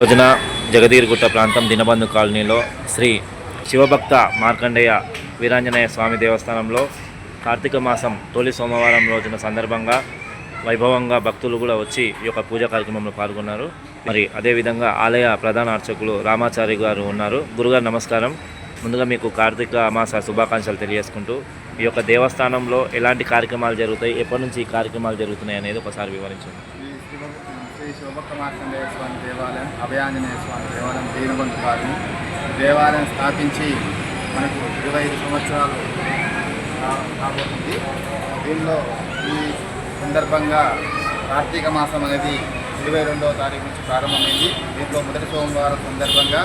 రోజున జగదీర్గుట్ట ప్రాంతం దినబంధు కాలనీలో శ్రీ శివభక్త మార్కండేయ వీరాంజనేయ స్వామి దేవస్థానంలో కార్తీక మాసం తొలి సోమవారం రోజున సందర్భంగా వైభవంగా భక్తులు కూడా వచ్చి ఈ యొక్క పూజా కార్యక్రమంలో పాల్గొన్నారు. మరి అదేవిధంగా ఆలయ ప్రధాన అర్చకులు రామాచారి గారు ఉన్నారు. గురుగారు నమస్కారం. ముందుగా మీకు కార్తీక మాస శుభాకాంక్షలు తెలియజేసుకుంటూ ఈ యొక్క దేవస్థానంలో ఎలాంటి కార్యక్రమాలు జరుగుతాయి ఎప్పటి నుంచి ఈ కార్యక్రమాలు జరుగుతున్నాయి అనేది ఒకసారి వివరించండి. శ్రీ శివ శివభక్త మార్కండేయ స్వామి దేవాలయం అభయాంజనేయ స్వామి దేవాలయం దీనబంధు కాలనీ. దేవాలయం స్థాపించి మనకు ఇరవై ఐదు సంవత్సరాలు కాబోతుంది దీనిలో ఈ సందర్భంగా కార్తీక మాసం అనేది ఇరవై రెండవ తారీఖు నుంచి ప్రారంభమైంది. దీంట్లో మొదటి సోమవారం సందర్భంగా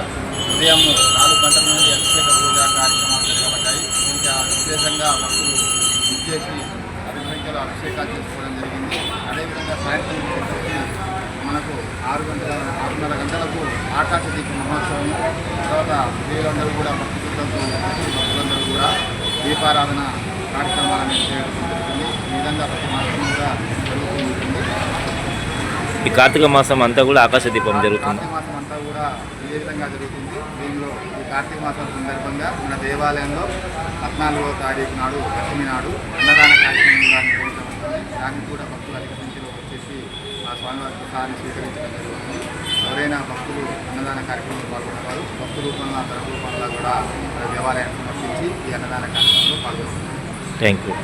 ఉదయం నాలుగు గంటల నుండి ఆరు గంటల ఆరున్నర గంటలకు ఆకాశ దీప మహోత్సవం తర్వాత స్త్రీలందరూ కూడా భక్తి శ్రద్ధలతో భక్తులందరూ కూడా దీపారాధన కార్యక్రమాలను చేయడం జరుగుతుంది. ఈ విధంగా ప్రతి మాసం కూడా జరుగుతూ ఉంటుంది ఈ కార్తీక మాసం అంతా కూడా ఆకాశ దీపం జరుగుతుంది. కార్తీక మాసం అంతా కూడా ఇదే విధంగా జరుగుతుంది. దీనిలో ఈ కార్తీక మాసం సందర్భంగా మన దేవాలయంలో పద్నాలుగో తారీఖు నాడు దశమి నాడు ప్రసాదాన్ని స్వీకరించడం జరుగుతుంది ఎవరైనా భక్తులు అన్నదాన కార్యక్రమంలో పాల్గొనేవారు భక్తు రూపంలో తన రూపంలో కూడా దేవాలయాన్ని సమర్పించి ఈ అన్నదాన కార్యక్రమంలో పాల్గొంటున్నారు. Thank you